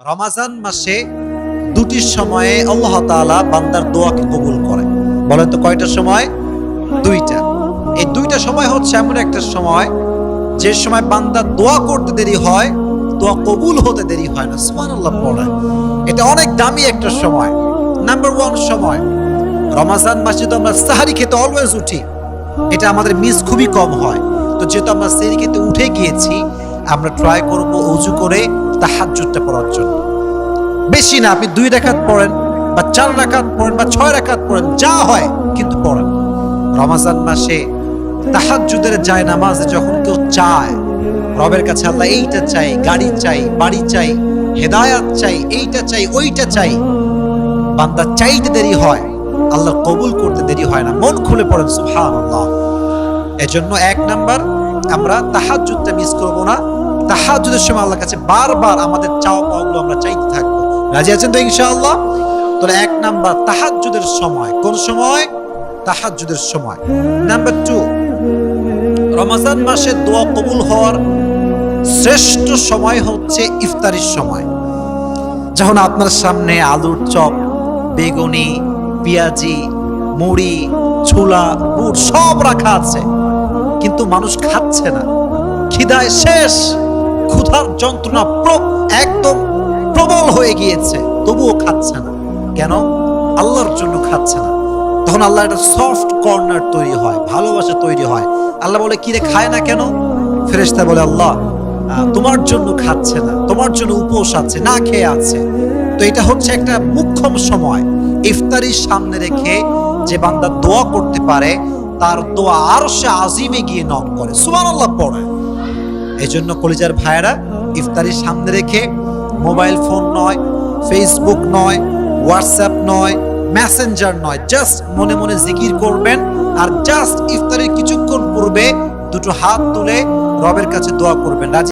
রমাজান মাসে দুটি সময়ে আল্লাহ তাআলা বান্দার দোয়াকে কবুল করে বলেন তো কয়টা সময়? দুইটা। এই দুইটা সময় হচ্ছে এমন একটা সময়, যে সময় বান্দার দোয়া করতে দেরি হয়, দোয়া কবুল হতে দেরি হয় না। সুবহানাল্লাহ পড়ে এটা অনেক দামি একটা সময়। নাম্বার ওয়ান সময়। রমাজান মাসে তো আমরা সাহারি খেতে অলওয়েজ উঠি। এটা আমাদের মিস খুবই কম হয়। তো যেহেতু আমরা সেরি খেতে উঠে গিয়েছি, আমরা ট্রাই করব, অজু করে তাহাজ্জুদটা পড়ার জন্য। বেশি না, আপনি দুই রাকাত পড়েন বা চার রাকাত পড়েন বা ছয় রাকাত পড়েন, যা হয় কিন্তু পড়েন। রমাজান মাসে তাহাজ্জুদের যায় নামাজে যখন কেউ চায়, রবের কাছে আল্লাহ এইটা চাই, গাড়ি চাই, বাড়ি চাই, হেদায়াত চাই, এইটা চাই, ওইটা চাই। বান্দা চাইতে দেরি হয়, আল্লাহ কবুল করতে দেরি হয় না, মন খুলে পড়েন, সুবহানাল্লাহ। এজন্য এক নাম্বার, আমরা তাহাজ্জুদটা মিস করব না। তাহাজ্জুদের সময় আল্লাহর কাছে বারবার আমাদের চাওয়া পাওয়াগুলো আমরা চাইতে থাকব। রাজি আছেন তো ইনশাআল্লাহ? তাহলে এক নাম্বার, তাহাজ্জুদের সময়। কোন সময়? তাহাজ্জুদের সময়। নাম্বার টু, রমজান মাসে দোয়া কবুল হওয়ার শ্রেষ্ঠ সময় হচ্ছে ইফতারির সময়। যখন আপনার সামনে আলুর চপ, বেগুনি, পেঁয়াজি, মুড়ি, ছোলা বুট সব রাখা আছে, কিন্তু মানুষ খাচ্ছে না। খিদায় শেষ। ক্ষুধার যন্ত্রণা একদম প্রবল হয়ে গিয়েছে। তবুও খাচ্ছে না। কেন? আল্লাহর জন্য খাচ্ছে না। তখন আল্লাহ একটা সফট কর্নার তৈরি হয়, ভালোবাসা তৈরি হয়। আল্লাহ বলে, কিরে, খায় না কেন? ফেরেশতা বলে, আল্লাহ তোমার জন্য খাচ্ছে না, তোমার জন্য উপোস আছে, না খেয়ে আছে। তো এটা হচ্ছে একটা মুখ্যম সময়। ইফতারির সামনে রেখে যে বান্দা দোয়া করতে পারে, তার দোয়া আরও সে আজিমে গিয়ে নক করে। সুবহানাল্লাহ, পড়ে। এই জন্য কলিজার ভাইয়েরা ইফতারির সামনে রেখে মোবাইল ফোন নয় ফেসবুক নয় হোয়াটসঅ্যাপ নয় মেসেঞ্জার নয় জাস্ট মনে মনে জিকির করবেন আর জাস্ট ইফতারের কিছুক্ষণ পূর্বে দুটো হাত তুলে রবের কাছে দোয়া করবেন।